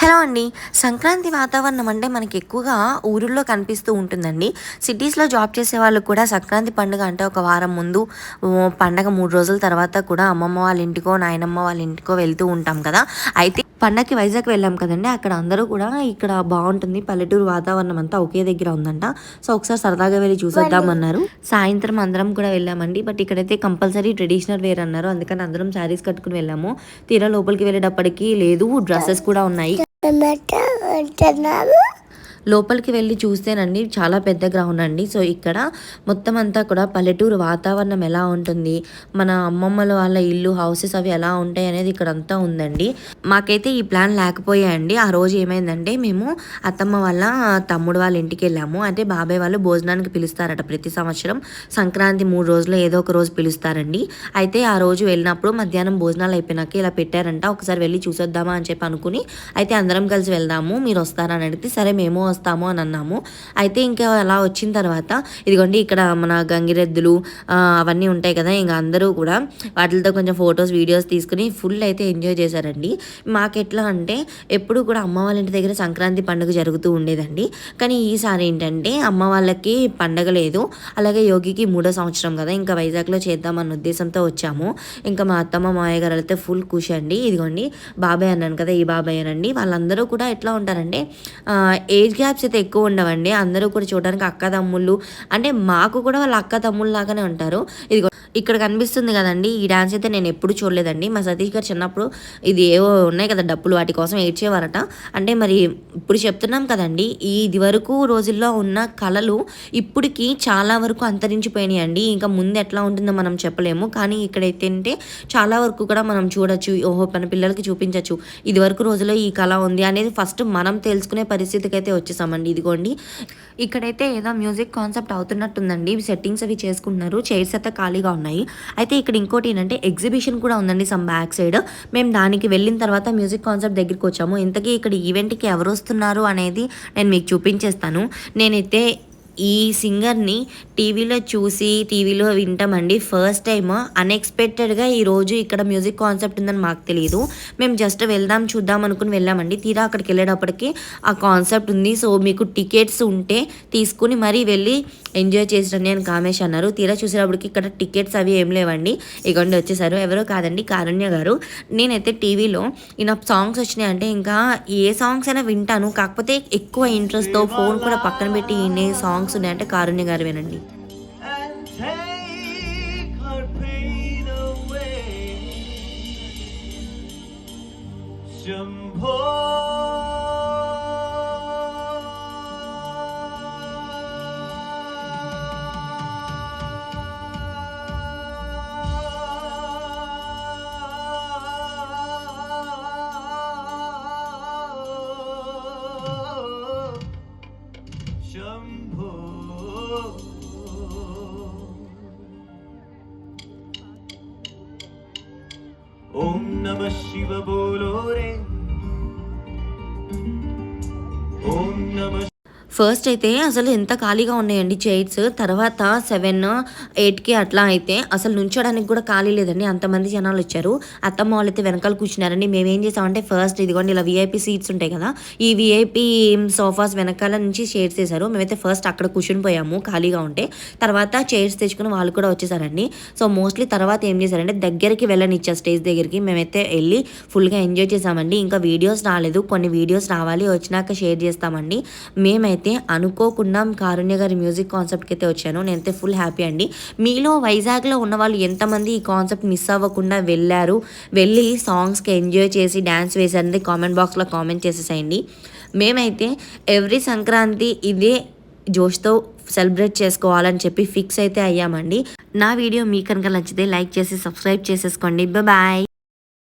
Hello అండి. సంక్రాంతి వాతావరణం అంటే మనకి ఎక్కువగా ఊరుల్లో కనిపిస్తూ ఉంటుందండి. సిటీస్లో జాబ్ చేసే వాళ్ళు కూడా సంక్రాంతి పండుగ అంటే ఒక వారం ముందు పండగ మూడు రోజుల తర్వాత కూడా అమ్మమ్మ వాళ్ళ ఇంటికో నాయనమ్మ వాళ్ళ ఇంటికో వెళ్తూ ఉంటాం కదా. అయితే పండగకి వైజాగ్ వెళ్ళాం కదండి. అక్కడ అందరూ కూడా ఇక్కడ బాగుంటుంది. పల్లెటూరు వాతావరణం అంతా ఒకే దగ్గర ఉందంట. సో ఒకసారి సరదాగా వెళ్ళి చూసేద్దామన్నారు సాయంత్రం అందరం కూడా వెళ్ళామండి. బట్ ఇక్కడైతే కంపల్సరీ ట్రెడిషనల్ వేర్ అన్నారు. అందుకని అందరం శారీస్ కట్టుకుని వెళ్ళాము. తీరా లోపలికి వెళ్ళేటప్పటికి లేదు. డ్రెస్సెస్ కూడా ఉన్నాయి. ಟಮಾಟ ಚೆನ್ನಾಗಿ లోపలికి వెళ్ళి చూస్తేనండి చాలా పెద్ద గ్రౌండ్ అండి. సో ఇక్కడ మొత్తం అంతా కూడా పల్లెటూరు వాతావరణం ఎలా ఉంటుంది మన అమ్మమ్మల వాళ్ళ ఇల్లు హౌసెస్ అవి ఎలా ఉంటాయి అనేది ఇక్కడ అంతా ఉందండి. మాకైతే ఈ ప్లాన్ లేకపోయాయండి ఆ రోజు ఏమైందంటే మేము అత్తమ్మ వాళ్ళ తమ్ముడు వాళ్ళ ఇంటికి వెళ్ళాము. అంటే బాబాయ్ వాళ్ళు భోజనానికి పిలుస్తారట ప్రతి సంవత్సరం. సంక్రాంతి మూడు రోజులు ఏదో ఒక రోజు పిలుస్తారండి. అయితే ఆ రోజు వెళ్ళినప్పుడు మధ్యాహ్నం భోజనాలు అయిపోయినాక ఇలా పెట్టారంట. ఒకసారి వెళ్ళి చూసొద్దామా అని చెప్పి అనుకుని అయితే అందరం కలిసి వెళ్దాము మీరు వస్తారని అడిగితే సరే మేము వస్తాము అని అన్నాము. అయితే ఇంకా అలా వచ్చిన తర్వాత ఇదిగోండి ఇక్కడ మన గంగిరెద్దులు అవన్నీ ఉంటాయి కదా ఇంకా అందరూ కూడా వాటితో కొంచెం ఫొటోస్ వీడియోస్ తీసుకుని ఫుల్ అయితే ఎంజాయ్ చేశారండి. మాకు ఎట్లా అంటే ఎప్పుడు కూడా అమ్మ వాళ్ళ ఇంటి దగ్గర సంక్రాంతి పండుగ జరుగుతూ ఉండేదండి. కానీ ఈసారి ఏంటంటే అమ్మ వాళ్ళకి పండగ లేదు. అలాగే యోగికి మూడో సంవత్సరం కదా ఇంకా వైజాగ్లో చేద్దామన్న ఉద్దేశంతో వచ్చాము. ఇంకా మా అత్తమ్మ మాయ గారు అయితే ఫుల్ ఖుషి అండి. ఇదిగోండి బాబాయ్ అన్నాను కదా ఈ బాబాయ్ అనండి. వాళ్ళందరూ కూడా ఎట్లా ఉంటారంటే ఏజ్ గ్యాప్స్ అయితే ఎక్కువ ఉండవండి. అందరూ కూడా చూడడానికి అక్క తమ్ముళ్ళు. అంటే మాకు కూడా వాళ్ళ అక్క తమ్ముళ్ళు లాగానే ఉంటారు. ఇది ఇక్కడ కనిపిస్తుంది కదండి ఈ డాన్స్ అయితే నేను ఎప్పుడు చూడలేదండి. మా సతీష్ గారు చిన్నప్పుడు ఇది ఏవో ఉన్నాయి కదా డప్పులు వాటి కోసం ఏడ్చేవారట. అంటే మరి ఇప్పుడు చెప్తున్నాం కదండి ఇది వరకు రోజుల్లో ఉన్న కళలు ఇప్పటికి చాలా వరకు అంతరించిపోయినాయి అండి ఇంకా ముందు ఎట్లా ఉంటుందో మనం చెప్పలేము. కానీ ఇక్కడైతే అంటే చాలా వరకు కూడా మనం చూడొచ్చు. ఓహో మన పిల్లలకి చూపించవచ్చు ఇది వరకు రోజుల్లో ఈ కళ ఉంది అనేది ఫస్ట్ మనం తెలుసుకునే పరిస్థితికి అయితే వచ్చేసామండి ఇదిగోండి. ఇక్కడైతే ఏదో మ్యూజిక్ కాన్సెప్ట్ అవుతున్నట్టుందండి. సెట్టింగ్స్ అవి చేసుకుంటున్నారు. చైర్స్ అయితే ఖాళీగా ఉన్నాయి. అయితే ఇక్కడ ఇంకోటి ఏంటంటే ఎగ్జిబిషన్ కూడా ఉందండి సమ్ బ్యాక్ సైడ్. మేము దానికి వెళ్ళిన తర్వాత మ్యూజిక్ కాన్సెప్ట్ దగ్గరికి వచ్చాము. ఇంతకీ ఇక్కడ ఈవెంట్కి ఎవరు వస్తున్నారు అనేది నేను మీకు చూపించేస్తాను. నేనైతే ఈ సింగర్ని టీవీలో చూసి టీవీలో వింటామండి. ఫస్ట్ టైం అన్ఎక్స్పెక్టెడ్గా ఈరోజు ఇక్కడ మ్యూజిక్ కాన్సెప్ట్ ఉందని మాకు తెలియదు మేము జస్ట్ వెళ్దాం చూద్దాం అనుకుని వెళ్ళామండి. తీరా అక్కడికి వెళ్ళేటప్పటికి ఆ కాన్సెప్ట్ ఉంది. సో మీకు టికెట్స్ ఉంటే తీసుకుని మరీ వెళ్ళి ఎంజాయ్ చేసిరండి అని కామేష్ అన్నారు. తీరా చూసేటప్పటికి ఇక్కడ టికెట్స్ అవి ఏం లేవండి. ఇగోండి వచ్చేసారు. ఎవరో కాదండి కారుణ్య గారు. నేనైతే టీవీలో ఈయన సాంగ్స్ వచ్చినాయి అంటే ఇంకా ఏ సాంగ్స్ అయినా వింటాను. కాకపోతే ఎక్కువ ఇంట్రెస్ట్తో ఫోన్ కూడా పక్కన పెట్టి వినే సాంగ్స్ ఉన్నాయంటే కారుణ్య గారు వినండి శంభో ओम नमः शिव बोलो रे। ओम नमः ఫస్ట్ అయితే అసలు ఎంత ఖాళీగా ఉన్నాయండి చైర్స్? తర్వాత సెవెన్ ఎయిట్కి అట్లా అయితే అసలు నుంచోడానికి కూడా ఖాళీ లేదండి. అంతమంది జనాలు వచ్చారు. అత్తమ్మ వాళ్ళు అయితే వెనకాల కూర్చున్నారండి. మేము ఏం చేసామంటే ఫస్ట్ ఇదిగోండి ఇలా విఐపి సీట్స్ ఉంటాయి కదా ఈ విఐపి సోఫాస్ వెనకాల నుంచి షేర్స్ వేసారు మేమైతే ఫస్ట్ అక్కడ కూర్చుని పోయాము ఖాళీగా ఉంటే. తర్వాత చైర్స్ తెచ్చుకుని వాళ్ళు కూడా వచ్చేసారండి. సో మోస్ట్లీ తర్వాత ఏం చేశారంటే దగ్గరికి వెళ్ళనిచ్చారు స్టేజ్ దగ్గరికి. మేమైతే వెళ్ళి ఫుల్గా ఎంజాయ్ చేసామండి. ఇంకా వీడియోస్ రాలేదు. కొన్ని వీడియోస్ రావాలి వచ్చినాక షేర్ చేస్తామండి. మేమైతే అయితే అనుకోకుండా కారుణ్య గారి మ్యూజిక్ కాన్సెప్ట్కి అయితే వచ్చాను. నేనైతే ఫుల్ హ్యాపీ అండి. మీలో వైజాగ్లో ఉన్న వాళ్ళు ఎంతమంది ఈ కాన్సెప్ట్ మిస్ అవ్వకుండా వెళ్ళారు? వెళ్ళి సాంగ్స్కి ఎంజాయ్ చేసి డ్యాన్స్ వేసారనేది కామెంట్ బాక్స్లో కామెంట్ చేసేసేయండి. మేమైతే ఎవ్రీ సంక్రాంతి ఇదే జోష్తో సెలబ్రేట్ చేసుకోవాలని చెప్పి ఫిక్స్ అయితే అయ్యామండి. నా వీడియో మీ కనుక నచ్చితే లైక్ చేసి సబ్స్క్రైబ్ చేసేసుకోండి. బాయ్